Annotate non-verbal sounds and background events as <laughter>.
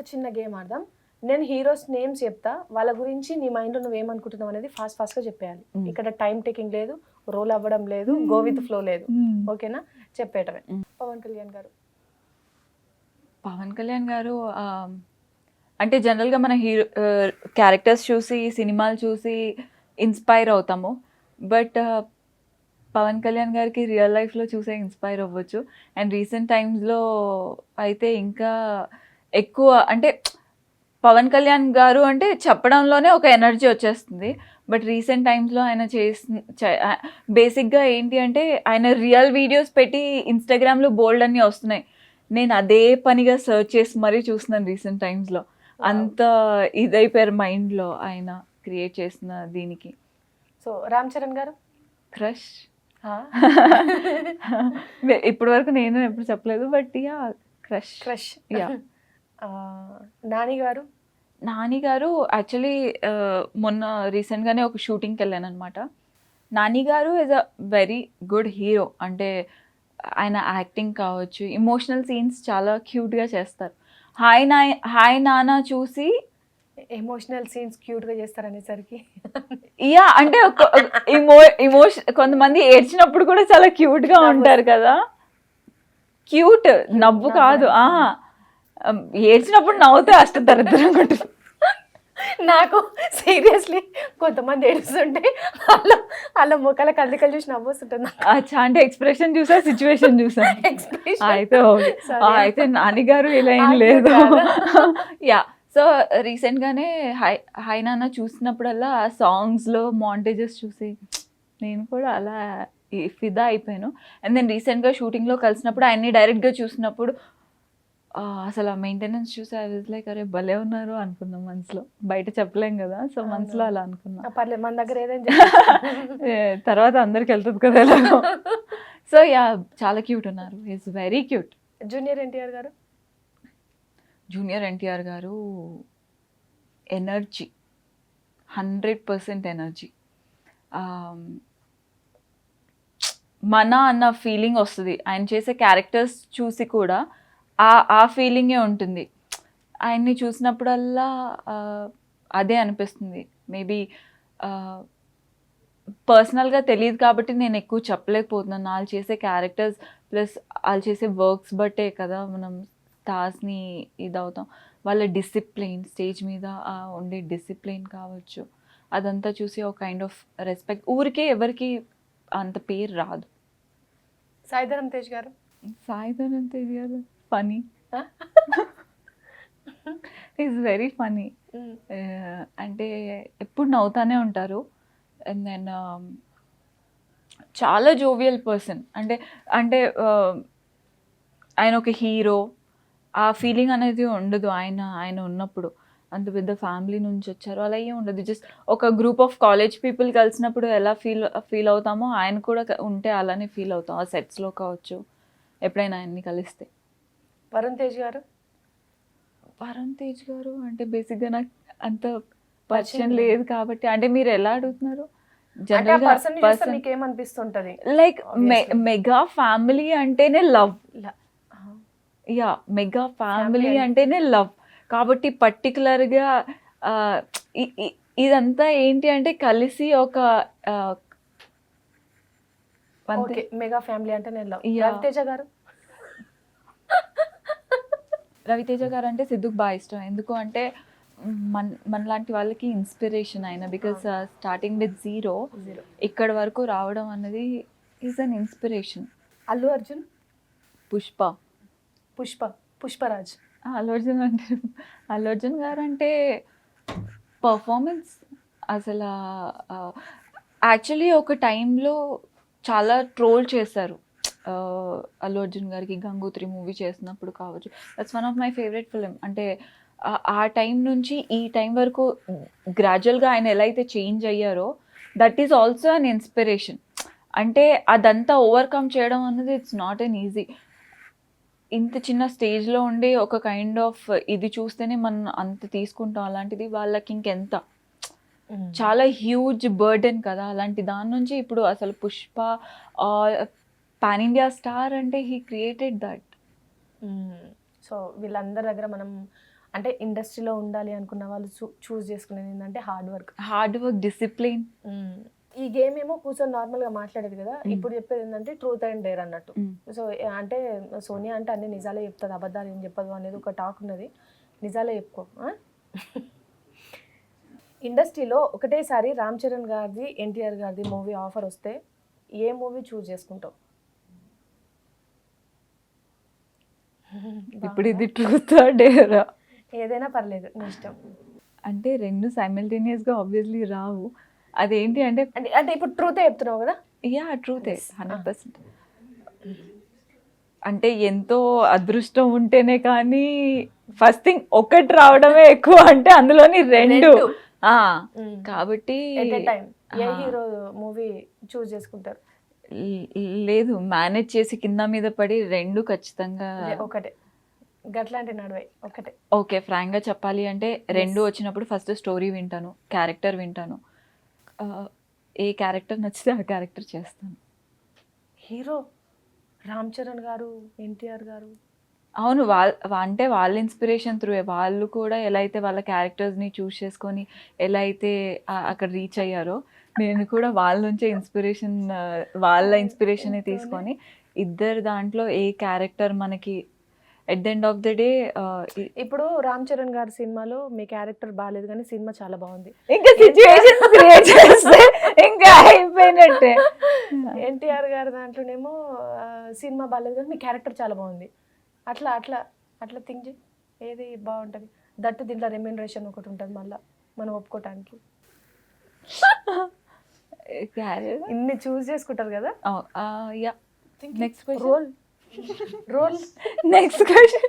ఒక చిన్న గేమ్ ఆడదాం. నేను హీరోస్ నేమ్స్ చెప్తా. వాళ్ళ గురించి నీ మైండ్లో నువ్వు ఏమనుకుంటున్నావు అనేది ఫాస్ట్ ఫాస్ట్గా చెప్పేయాలి. ఇక్కడ టైం టేకింగ్ లేదు రోల్ అవ్వడం లేదు గో విత్ ఫ్లో లేదు. ఓకేనా? చెప్పేటమే. పవన్ కళ్యాణ్ గారు. పవన్ కళ్యాణ్ గారు అంటే జనరల్గా మన హీరో క్యారెక్టర్స్ చూసి సినిమాలు చూసి ఇన్స్పైర్ అవుతాము. బట్ పవన్ కళ్యాణ్ గారికి రియల్ లైఫ్లో చూసే ఇన్స్పైర్ అవ్వచ్చు. అండ్ రీసెంట్ టైమ్స్లో అయితే ఇంకా ఎక్కువ అంటే పవన్ కళ్యాణ్ గారు అంటే చెప్పడంలోనే ఒక ఎనర్జీ వచ్చేస్తుంది. బట్ రీసెంట్ టైమ్స్లో ఆయన చేసిన బేసిక్గా ఏంటి అంటే ఆయన రియల్ వీడియోస్ పెట్టి ఇన్స్టాగ్రామ్లో బోల్డ్ అన్నీ వస్తున్నాయి. నేను అదే పనిగా సెర్చ్ చేసి మరీ చూస్తున్నాను రీసెంట్ టైమ్స్లో. అంత ఇదైపోయారు మైండ్లో ఆయన క్రియేట్ చేసిన దీనికి. సో రామ్ చరణ్ గారు? క్రష్? <laughs> ఇప్పటి వరకు నేను ఎప్పుడు చెప్పలేదు but yeah crush. Crush. Yeah. Nani garu? Nani garu actually మొన్న రీసెంట్గానే ఒక షూటింగ్కి వెళ్ళాను అనమాట Nani garu is a very good hero అంటే ఆయన యాక్టింగ్ కావచ్చు ఇమోషనల్ సీన్స్ చాలా క్యూట్గా చేస్తారు. హాయ్ నా హాయ్ నాన్న చూసి ఎమోషనల్ సీన్స్ క్యూట్గా చేస్తారనేసరికి యా అంటే ఒక ఇమో ఇమోషన్ కొంతమంది ఏడ్చినప్పుడు కూడా చాలా క్యూట్గా ఉంటారు కదా. క్యూట్ నవ్వు కాదు ఆ ఏడ్చినప్పుడు నవ్వుతే అష్ట దరిద్రంగా ఉంటుంది నాకు సీరియస్లీ కొంతమంది ఏడుస్తుంటే వాళ్ళ వాళ్ళ ముఖాల కదలికలు చూసి నవ్వొస్తుంటుంది. అచ్చా అంటే ఎక్స్ప్రెషన్ చూసా సిచ్యువేషన్ చూసా. అయితే అయితే నాన్నగారు ఇలా ఏం లేదు? యా సో రీసెంట్గానే హై హై నాన్న చూసినప్పుడల్లా ఆ సాంగ్స్లో మాంటేజెస్ చూసి నేను కూడా అలా ఫిదా అయిపోయాను అండ్ దెన్ రీసెంట్గా షూటింగ్లో కలిసినప్పుడు ఆయన్ని డైరెక్ట్గా చూసినప్పుడు అసలు ఆ మెయింటెనెన్స్ చూసి ఐ వాజ్ లైక్ అరే భలే ఉన్నారు అనుకున్నాం మనసులో. బయట చెప్పలేం కదా సో మనసులో అలా అనుకున్నా. పర్లేదు మన దగ్గర ఏదైనా <laughs> తర్వాత అందరికి వెళ్తుంది కదా ఎలాగో. సో యా చాలా క్యూట్ ఉన్నారు. Is very cute junior NTR garu? Junior NTR గారు ఎనర్జీ హండ్రెడ్ పర్సెంట్ ఎనర్జీ మన అన్న ఫీలింగ్ వస్తుంది. ఆయన చేసే క్యారెక్టర్స్ చూసి కూడా ఆ ఆ ఫీలింగే ఉంటుంది. ఆయన్ని చూసినప్పుడల్లా అదే అనిపిస్తుంది. మేబీ పర్సనల్గా తెలియదు కాబట్టి నేను ఎక్కువ చెప్పలేకపోతున్నాను. వాళ్ళు చేసే క్యారెక్టర్స్ ప్లస్ వాళ్ళు చేసే వర్క్స్ బట్టే కదా మనం స్టార్స్ని ఇదవుతాం. వాళ్ళ డిసిప్లిన్ స్టేజ్ మీద ఉండే డిసిప్లిన్ కావచ్చు. అదంతా చూసి ఒక కైండ్ ఆఫ్ రెస్పెక్ట్ ఊరికే ఎవరికి అంత పేరు రాదు. సాయిధరం తేజ్ గారు. సాయిధరం తెలియదు ఫనీ? Is very funny. అంటే ఎప్పుడు నవ్వుతానే ఉంటారు. అండ్ దెన్ చాలా జోవియల్ పర్సన్ అంటే అంటే uh, ఆయన ఒక హీరో ఆ ఫీలింగ్ అనేది ఉండదు ఆయన ఆయన ఉన్నప్పుడు. అంత పెద్ద ఫ్యామిలీ నుంచి వచ్చారు. అలా ఏం ఉండదు. జస్ట్ ఒక గ్రూప్ ఆఫ్ కాలేజ్ పీపుల్ కలిసినప్పుడు ఎలా ఫీల్ ఫీల్ అవుతామో ఆయన కూడా ఉంటే అలానే ఫీల్ అవుతాం. ఆ సెట్స్లో కావచ్చు. ఎప్పుడైనా ఆయన్ని కలిస్తే. వరుణ్ తేజ్ గారు వరుణ్ తేజ్ గారు అంటే బేసిక్గా నాకు అంత పరిచయం పరిచయం లేదు. కాబట్టి అంటే మీరు ఎలా అడుగుతున్నారు ఏమనిపిస్తుంటది లైక్. మెగా ఫ్యామిలీ అంటేనే లవ్. Yeah mega family. అంటేనే లవ్ కాబట్టి పర్టికులర్గా ఇదంతా ఏంటి అంటే కలిసి ఒక మెగా ఫ్యామిలీ అంటే నేను లవ్. రవితేజ గారు రవితేజ గారు అంటే సిద్ధుకు బాగా ఇష్టం. ఎందుకు అంటే మన మనలాంటి వాళ్ళకి ఇన్స్పిరేషన్ ఆయన బికాస్ స్టార్టింగ్ విత్ జీరో ఇక్కడ వరకు రావడం అన్నది is an inspiration Allu Arjun? Pushpa. Pushpa Pushparaj. Allu Arjun అంటే అల్లు అర్జున్ గారు అంటే పర్ఫార్మెన్స్ అసలు యాక్చువల్లీ ఒక టైంలో చాలా ట్రోల్ చేశారు. అల్లు అర్జున్ గారికి గంగోత్రి మూవీ చేసినప్పుడు కావచ్చు. That's one of my favourite film అంటే ఆ- టైం నుంచి ఈ టైం వరకు గ్రాడ్యువల్గా ఆయన ఎలా అయితే చేంజ్ అయ్యారో that is also an inspiration అంటే అదంతా ఓవర్కమ్ చేయడం అన్నది ఇట్స్ నాట్ అన్ ఈజీ ఇంత చిన్న స్టేజ్లో ఉండి ఒక కైండ్ ఆఫ్ ఇది చూస్తేనే మనం అంత తీసుకుంటాం అలాంటిది వాళ్ళకి ఇంకెంత? చాలా హ్యూజ్ బర్డెన్ కదా అలాంటి దాని నుంచి ఇప్పుడు అసలు పుష్ప పాన్ ఇండియా స్టార్ అంటే హీ క్రియేటెడ్ దట్. సో వీళ్ళందరి దగ్గర మనం అంటే ఇండస్ట్రీలో ఉండాలి అనుకున్న వాళ్ళు చూస్ చేసుకునేది ఏంటంటే hard work. Hard work discipline. ఈ గేమ్ ఏమో కూర్చొని నార్మల్గా మాట్లాడేది కదా. ఇప్పుడు చెప్పేది ఏంటంటే ట్రూత్ అండ్ డేర్ అన్నట్టు. సో అంటే సోనియా అంటే అన్ని నిజాలే చెప్తుంది అబద్ధాలు ఏం చెప్పదు అనేది ఒక టాక్ ఉన్నది. నిజాలే చెప్పుకో? <laughs> ఇండస్ట్రీలో ఒకటేసారి రామ్ చరణ్ గారిది ఎన్టీఆర్ గారిది మూవీ ఆఫర్ వస్తే ఏ మూవీ చూస్ చేసుకుంటావు? ఇప్పుడు ఇది ట్రూత్ డేరా ఏదైనా పర్లేదు నీ ఇష్టం. అంటే రెండు గా ఆబ్వియస్లీ రావు. అదేంటి అంటే అంటే ఇప్పుడు ట్రూతే చెప్తున్నావు కదా? యా ట్రూతే హండ్రెడ్ పర్సెంట్ అంటే ఎంతో అదృష్టం ఉంటేనే కానీ ఫస్ట్ థింగ్ ఒకటి రావడమే ఎక్కువ అంటే అందులోని రెండు. కాబట్టి. హీరో మూవీ చూస్ చేసుకుంటారు? లేదు మేనేజ్ చేసి కింద మీద పడి రెండు ఖచ్చితంగా ఒకటే. గట్లాంటి నడువై ఒకటే ఓకే ఫ్రాంక్గా చెప్పాలి అంటే రెండు వచ్చినప్పుడు ఫస్ట్ స్టోరీ వింటాను క్యారెక్టర్ వింటాను. ఏ క్యారెక్టర్ నచ్చితే ఆ క్యారెక్టర్ చేస్తాను. హీరో? రామ్ చరణ్ గారు ఎన్టీఆర్ గారు? అవును వాళ్ళ అంటే వాళ్ళ ఇన్స్పిరేషన్ త్రూ వాళ్ళు కూడా ఎలా అయితే వాళ్ళ క్యారెక్టర్స్ని చూస్ చేసుకొని ఎలా అయితే అక్కడ రీచ్ అయ్యారో నేను కూడా వాళ్ళ నుంచే ఇన్స్పిరేషన్ వాళ్ళ ఇన్స్పిరేషన్ తీసుకొని ఇద్దరు దాంట్లో ఏ క్యారెక్టర్ మనకి at the end of the day ఇప్పుడు రామ్ చరణ్ గారి సినిమాలో మీ క్యారెక్టర్ బాగాలేదు కానీ సినిమా చాలా బాగుంది. ఇంకా సిచ్యువేషన్ క్రియేట్ <laughs> చేస్తే ఇంకా <laughs> అయిపోయినట్టే. <laughs> ఎన్టీఆర్ గారి దాంట్లోనేమో సినిమా బాగాలేదు కానీ మీ క్యారెక్టర్ చాలా బాగుంది. అట్లా అట్లా అట్లా థింక్ చేయి. ఏది బాగుంటుంది? దట్టు దీంట్లో రెమ్యూనరేషన్ ఒకటి ఉంటుంది మళ్ళీ మనం ఒప్పుకోవటానికి ఇన్ని చూస్ చేసుకుంటారు కదా? Yeah. Next role role next question